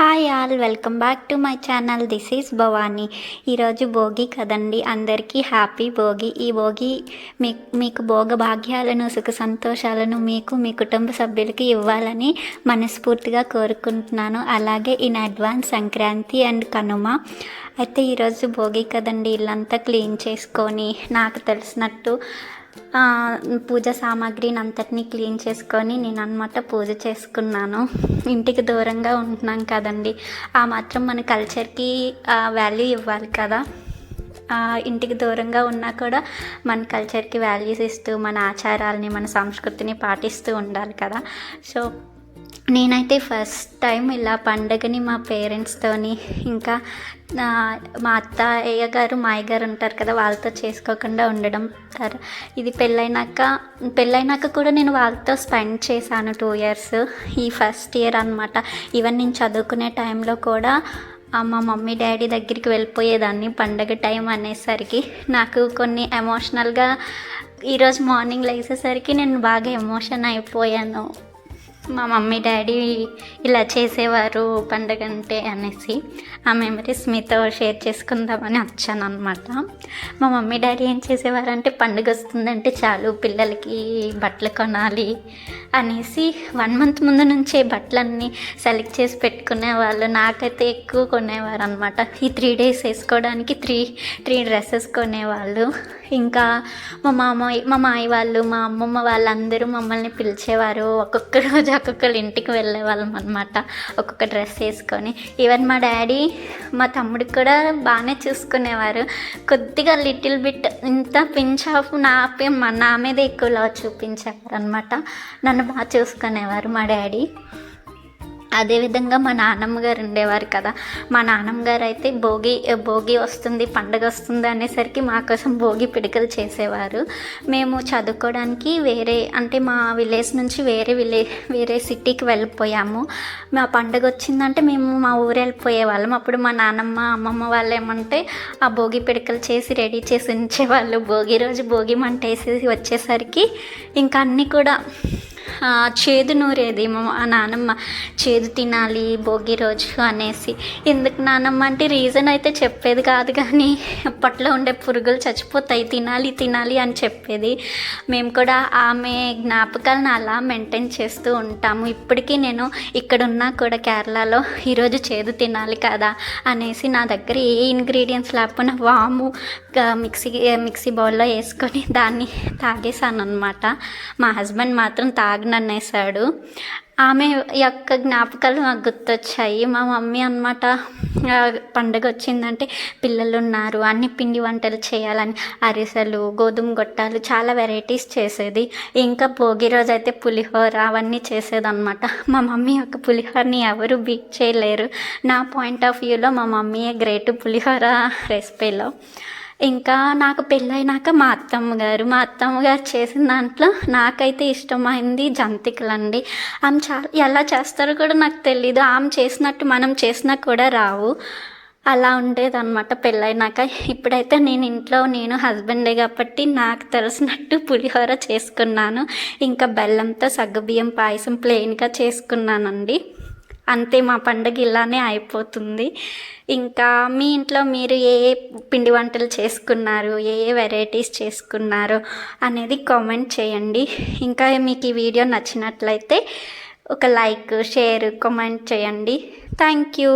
Hi all welcome back to my channel. This is Bhavani. ఈరోజు భోగి కదండి. అందరికీ happy Bhogi. ఈ భోగి మీ మీకు భోగ భాగ్యాలను సుఖ సంతోషాలను మీకు మీ కుటుంబ సభ్యులకి ఇవ్వాలని మనస్ఫూర్తిగా కోరుకుంటున్నాను. అలాగే in advance Sankranti and Kanuma. అయితే ఈరోజు భోగి కదండి. ఇల్లంతా క్లీన్ చేసుకొని నాకు తెలిసినట్టు పూజ సామాగ్రిని అంతటినీ క్లీన్ చేసుకొని నేను అనమాట పూజ చేసుకున్నాను. ఇంటికి దూరంగా ఉంటున్నాం కదండి. ఆ మాత్రం మన కల్చర్కి వాల్యూ ఇవ్వాలి కదా. ఇంటికి దూరంగా ఉన్నా కూడా మన కల్చర్కి వాల్యూస్ ఇస్తూ మన ఆచారాలని మన సంస్కృతిని పాటిస్తూ ఉండాలి కదా. సో నేనైతే ఫస్ట్ టైం ఇలా పండగని మా పేరెంట్స్తోని ఇంకా మా అత్తయ్య గారు మా గారు ఉంటారు కదా వాళ్ళతో చేసుకోకుండా ఉండడం ఇది పెళ్ళైనాక పెళ్ళైనాక కూడా నేను వాళ్ళతో స్పెండ్ చేశాను టూ ఇయర్స్ ఈ ఫస్ట్ ఇయర్ అనమాట ఈవెన్ నేను చదువుకునే టైంలో కూడా మా మమ్మీ డాడీ దగ్గరికి వెళ్ళిపోయేదాన్ని పండగ టైం అనేసరికి. నాకు కొన్ని ఎమోషనల్గా ఈరోజు మార్నింగ్ లేసేసరికి నేను బాగా ఎమోషన్ అయిపోయాను. మా మమ్మీ డాడీ ఇలా చేసేవారు పండగ అంటే అనేసి ఆ మెమరీస్ మీతో షేర్ చేసుకుందామని వచ్చాను అనమాట మా మమ్మీ డాడీ ఏం చేసేవారు అంటే పండుగ వస్తుందంటే చాలు పిల్లలకి బట్టలు కొనాలి అనేసి వన్ మంత్ ముందు నుంచే బట్టలన్నీ సెలెక్ట్ చేసి పెట్టుకునే వాళ్ళు. నాకైతే ఎక్కువ కొనేవారు అనమాట ఈ త్రీ డేస్ వేసుకోవడానికి త్రీ త్రీ డ్రెస్సెస్ కొనేవాళ్ళు. ఇంకా మా మామ మా మాయ వాళ్ళు మా అమ్మమ్మ వాళ్ళందరూ మమ్మల్ని పిలిచేవారు. ఒక్కొక్క రోజు ఒక్కొక్కరు ఇంటికి వెళ్ళేవాళ్ళం అనమాట ఒక్కొక్క డ్రెస్ వేసుకొని. ఈవెన్ మా డాడీ మా తమ్ముడికి కూడా బాగానే చూసుకునేవారు. కొద్దిగా లిటిల్ బిట్ ఇంత పించ్ ఆఫ్ నా మా- నా మీద ఎక్కువ లవ్ చూపించేవారు అనమాట నన్ను బాగా చూసుకునేవారు మా డాడీ. అదేవిధంగా మా నాన్నమ్మ గారు ఉండేవారు కదా. మా నాన్నమ్మ గారు అయితే భోగి భోగి వస్తుంది పండగ వస్తుంది అనేసరికి మా కోసం భోగి పిడకలు చేసేవారు. మేము చదువుకోవడానికి వేరే అంటే మా విలేజ్ నుంచి వేరే విలే వేరే సిటీకి వెళ్ళిపోయాము. మా పండగ వచ్చిందంటే మేము మా ఊరు వెళ్ళిపోయేవాళ్ళం. అప్పుడు మా నాన్నమ్మ అమ్మమ్మ వాళ్ళు ఏమంటే ఆ భోగి పిడకలు చేసి రెడీ చేసి ఉంచేవాళ్ళు. భోగి రోజు భోగి మంట వేసి వచ్చేసరికి ఇంకా అన్నీ కూడా చేదు నూరేదేమో ఆ నానమ్మ చేదు తినాలి భోగి రోజు అనేసి. ఎందుకు నానమ్మ అంటే రీజన్ అయితే చెప్పేది కాదు కానీ అప్పట్లో ఉండే పురుగులు చచ్చిపోతాయి తినాలి తినాలి అని చెప్పేది. మేము కూడా ఆమె జ్ఞాపకాలను అలా మెయింటైన్ చేస్తూ ఉంటాము. ఇప్పటికీ నేను ఇక్కడ ఉన్నా కూడా కేరళలో ఈరోజు చేదు తినాలి కదా అనేసి నా దగ్గర ఏ ఇంగ్రీడియంట్స్ లేకపోయినా వాము మిక్సీ మిక్సీ బౌల్లో వేసుకొని దాన్ని తాగేసాను అనమాట మా హస్బెండ్ మాత్రం తాగననేసాడు ఆమె యొక్క జ్ఞాపకాలు నాకు గుర్తొచ్చాయి. మా మమ్మీ అనమాట పండగ వచ్చిందంటే పిల్లలు ఉన్నారు అన్ని పిండి వంటలు చేయాలని అరిసెలు గోధుమ గొట్టాలు చాలా వెరైటీస్ చేసేది. ఇంకా భోగి రోజు అయితే పులిహోర అవన్నీ చేసేదన్నమాట. మా మమ్మీ యొక్క పులిహోరని ఎవరు బీట్ చేయలేరు. నా పాయింట్ ఆఫ్ వ్యూలో మా మమ్మీయే గ్రేట్ పులిహోర రెసిపీలో. ఇంకా నాకు పెళ్ళైనాక మా అత్తమ్మ గారు మా అత్తమ్మ గారు చేసిన దాంట్లో నాకైతే ఇష్టమైంది జంతికలు అండి ఆమె చాలా ఎలా చేస్తారో కూడా నాకు తెలీదు. ఆమె చేసినట్టు మనం చేసినా కూడా రావు. అలా ఉండేదన్నమాట పెళ్ళైనాక. ఇప్పుడైతే నేను ఇంట్లో నేను హస్బెండే కాబట్టి నాకు తెలిసినట్టు పులిహోర చేసుకున్నాను. ఇంకా బెల్లంతో సగ్గుబియ్యం పాయసం ప్లెయిన్గా చేసుకున్నానండి. అంతే మా పండగ ఇలానే అయిపోతుంది. ఇంకా మీ ఇంట్లో మీరు ఏ ఏ పిండి వంటలు చేసుకున్నారు ఏ ఏ వెరైటీస్ చేసుకున్నారు అనేది కామెంట్ చేయండి. ఇంకా మీకు ఈ వీడియో నచ్చినట్లయితే ఒక లైక్ షేర్ కామెంట్ చేయండి. Thank you.